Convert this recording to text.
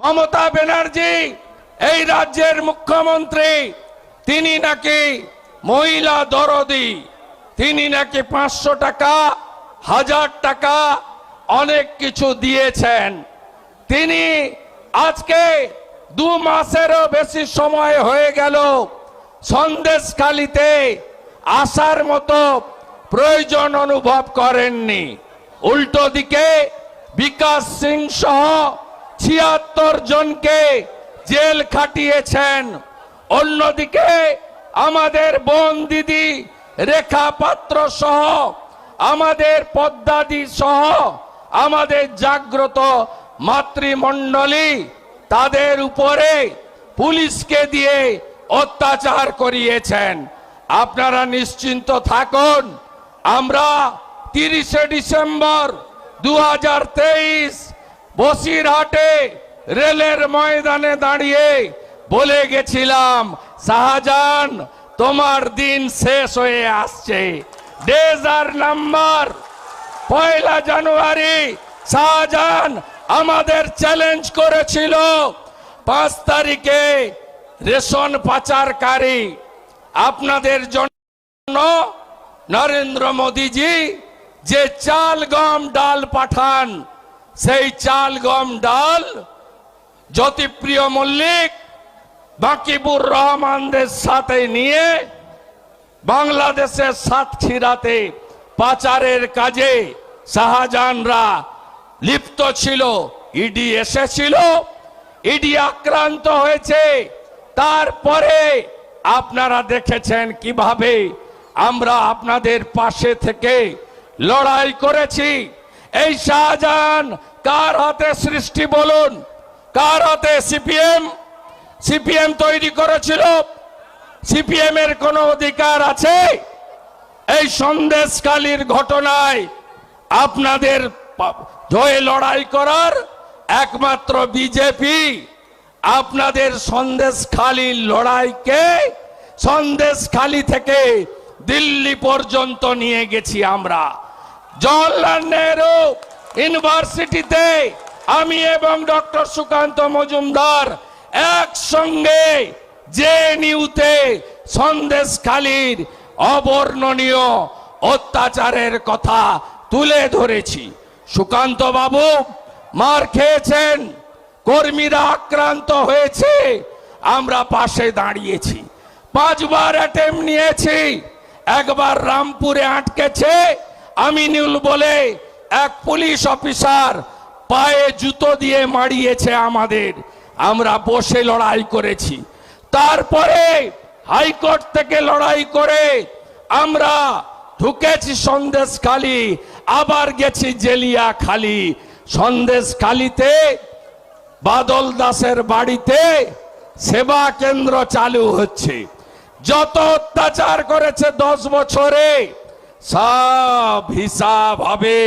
মমতা ব্যানার্জি, এই রাজ্যের মুখ্যমন্ত্রী, তিনি নাকি মহিলা দরদি, তিনি নাকি পাঁচশো টাকা, হাজার টাকা, অনেক কিছু দিয়েছেন। তিনি আজকে দু মাসেরও বেশি সময় হয়ে গেল সন্দেশখালিতে আসার মতো প্রয়োজন অনুভব করেননি। উল্টো দিকে বিকাশ সিং সহ ছিয়াত্তর জনকে জেল খাটিয়েছেন। অন্যদিকে আমাদের বোন দিদি, রেখা পাত্র সহ, আমাদের পদ্মাদি সহ, আমাদের জাগ্রত মাতৃমণ্ডলী, তাদের উপরে পুলিশকে দিয়ে অত্যাচার করিয়েছেন। আপনারা নিশ্চিন্ত থাকুন, আমরা তিরিশে ডিসেম্বর দু হাজার তেইশ বসিরহাটে রেলের ময়দানে দাঁড়িয়ে বলে গেছিলাম, শাহজাহান, তোমার দিন শেষ হয়ে আসছে। ডেজার নাম্বার, পয়লা জানুয়ারি, শাহজাহান আমাদের চ্যালেঞ্জ করেছিল। পাঁচ তারিখে রেশন পাচারকারী আপনাদের জন্য নরেন্দ্র মোদীজি যে চাল, গম, ডাল পাঠান। সেই চাল, গম, ডাল জ্যোতিপ্রিয় মল্লিক, বাকিবুর রহমানদের সাথে নিয়ে বাংলাদেশের সাতক্ষীরাতে পাচারের কাজে শাহজাহানরা লিপ্ত ছিল, ইডি এসেছিল, ইডি আক্রান্ত হয়েছে। তারপরে আপনারা দেখেছেন কীভাবে আমরা আপনাদের পাশে থেকে লড়াই করেছি। এই শাহজাহান কার হাতে সৃষ্টি বলুন? কার হাতে সিপিএম? সিপিএম তৈরি করেছিল। সিপিএম এর কোন অধিকার আছে? এই সন্দেশকালীর ঘটনায় আপনাদের হয়ে লড়াই করার একমাত্র বিজেপি আপনাদের সন্দেশখালীর লড়াইকে সন্দেশখালী থেকে দিল্লি পর্যন্ত নিয়ে গেছি আমরা। জওয়াহরলাল নেহরু ইউনিভার্সিটিতে আমি এবং ডক্টর সুকান্ত মজুমদার একসঙ্গে যে নিউতে সন্দেশখালীর অবর্ণনীয় অত্যাচারের কথা তুলে ধরেছি। সুকান্ত বাবু মার খেয়েছেন, কর্মীরা আক্রান্ত হয়েছে, আমরা পাশে দাঁড়িয়েছি। পাঁচবার অ্যাটেম্প নিয়েছি, একবার রামপুরে আটকেছে, আমিনুল বলে এক পুলিশ অফিসার পায়ে জুতো দিয়ে মারিয়েছে আমাদের। আমরা বসে লড়াই করেছি। তারপরে হাইকোর্ট থেকে লড়াই করে আমরা ঢুকেছি সন্দেশ খালি আবার গেছি জেলিয়া খালি সন্দেশ খালিতে বাদল দাসের বাড়িতে সেবা কেন্দ্র চালু হচ্ছে। যত অত্যাচার করেছে দশ বছরে, সব হিসাব হবে।